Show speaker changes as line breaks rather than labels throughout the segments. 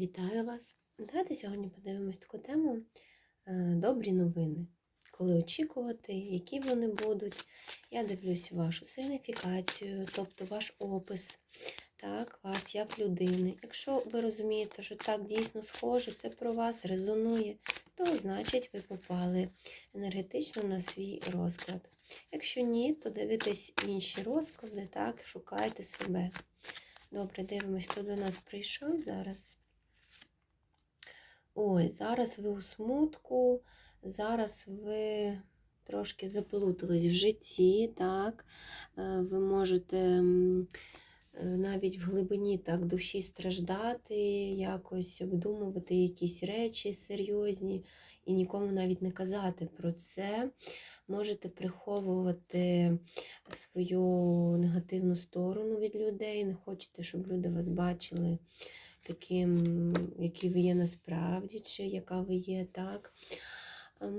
Вітаю вас! Давайте сьогодні подивимось таку тему е, добрі новини. Коли очікувати, які вони будуть. Я дивлюсь вашу сигніфікацію, тобто ваш опис, так, вас як людини. Якщо ви розумієте, що так дійсно схоже, це про вас резонує, то значить ви попали енергетично на свій розклад. Якщо ні, то дивитесь інші розклади, так, шукайте себе. Добре, дивимось, хто до нас прийшов зараз. Ой, зараз ви у смутку, зараз ви трошки заплутались в житті, так? Е, Ви можете е, навіть в глибині так душі страждати, якось обдумувати якісь речі серйозні і нікому навіть не казати про це. Можете приховувати свою негативну сторону від людей, не хочете, щоб люди вас бачили таким, який ви є насправді, чи яка ви є, так.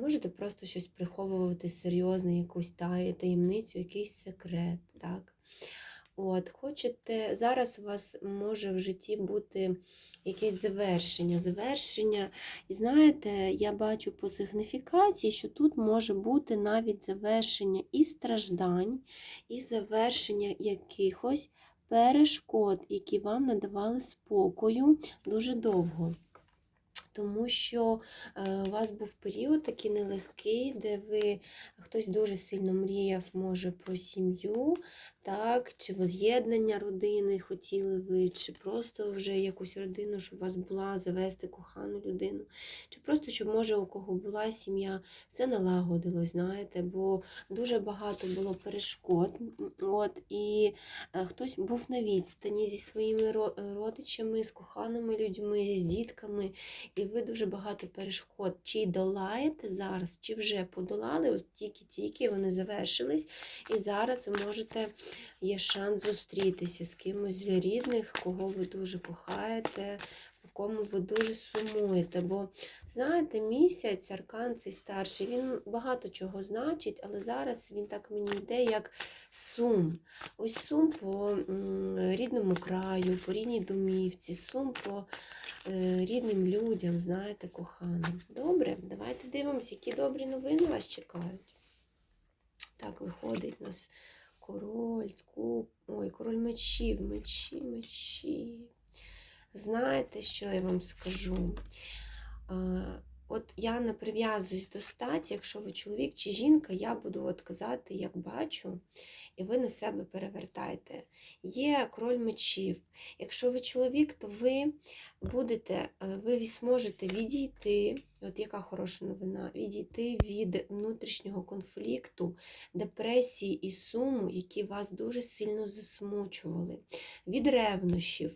Можете просто щось приховувати серйозне, якусь таємницю, якийсь секрет, так. От, хочете, зараз у вас може в житті бути якесь завершення. Завершення, і знаєте, я бачу по сигніфікації, що тут може бути навіть завершення і страждань, і завершення якихось перешкод, які вам надавали спокою дуже довго. Тому що е, у вас був період такий нелегкий, де ви хтось дуже сильно мріяв, може, про сім'ю, так, чи воз'єднання родини хотіли ви, чи просто вже якусь родину, щоб у вас була, завести кохану людину, чи просто, щоб, може, у кого була сім'я, все налагодилось, знаєте, бо дуже багато було перешкод. От, і е, хтось був на відстані зі своїми родичами, з коханими людьми, з дітками. І ви дуже багато перешкод чи долаєте зараз, чи вже подолали, от тільки-тільки вони завершились. І зараз ви можете, є шанс зустрітися з кимось з рідних, кого ви дуже кохаєте, по кому ви дуже сумуєте. Бо, знаєте, місяць, аркан цей старший, він багато чого значить, але зараз він так мені йде, як сум. Ось сум по рідному краю, по рідній домівці, сум по рідним людям, знаєте, коханим. Добре, давайте дивимося, які добрі новини вас чекають. Так, виходить у нас король, куб. Ой, король мечів, мечі, мечі. Знаєте, що я вам скажу? От я не прив'язуюсь до статі, якщо ви чоловік чи жінка, я буду от казати, як бачу, і ви на себе перевертаєте. Є король мечів. Якщо ви чоловік, то ви будете, е, ви зможете відійти, от яка хороша новина, відійти від внутрішнього конфлікту, депресії і суму, які вас дуже сильно засмучували, від ревнощів,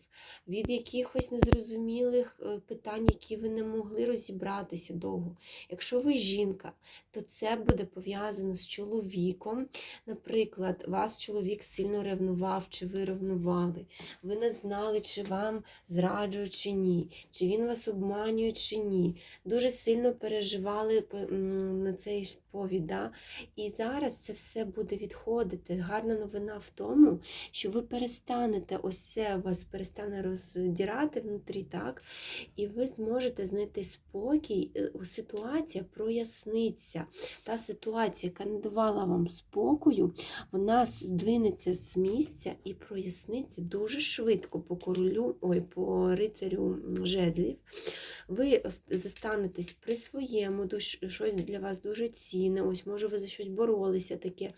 від якихось незрозумілих е, питань, які ви не могли розібратися довго. Якщо ви жінка, то це буде пов'язано з чоловіком. Наприклад, вас чоловік сильно ревнував, чи ви ревнували. Ви не знали, чи вам зраджують, чи ні, чи він вас обманює, чи ні. Дуже сильно переживали на цей сповідь. Да? І зараз це все буде відходити. Гарна новина в тому, що ви перестанете, ось це вас перестане роздирати внутрі, так? І ви зможете знайти спокій, е, ситуація проясниться. Та ситуація, яка не давала вам спокою, вона здвинеться з місця і проясниться дуже швидко по королю, ой, по рицарю жезлів. Ви ос- застанетесь при своєму, щось для вас дуже цінне. Ось, може, ви за щось боролися таке,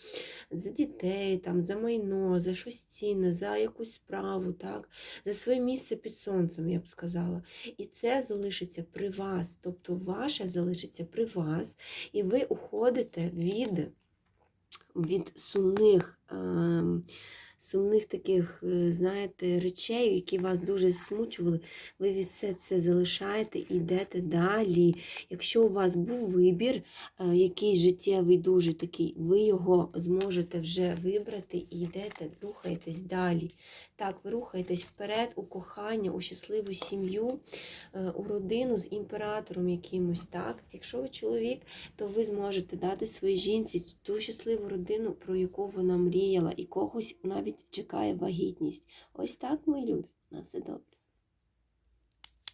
за дітей, там, за майно, за щось цінне, за якусь справу, так? за своє місце під сонцем, я б сказала. І це залишиться при вас, тобто ваше залишиться при вас, і ви уходите від, від сумних. ем, Сумних таких, е, знаєте, речей, які вас дуже змучували, ви від все це залишаєте і йдете далі. Якщо у вас був вибір, е, якийсь життєвий дуже такий, ви його зможете вже вибрати і йдете, рухаєтесь далі. Так, ви рухаєтесь вперед у кохання, у щасливу сім'ю, е, у родину з імператором якимось. так. Якщо ви чоловік, то ви зможете дати своїй жінці ту щасливу родину, про яку вона мріяла, і когось навіть чекає вагітність. Ось так, мої любі, на все добре.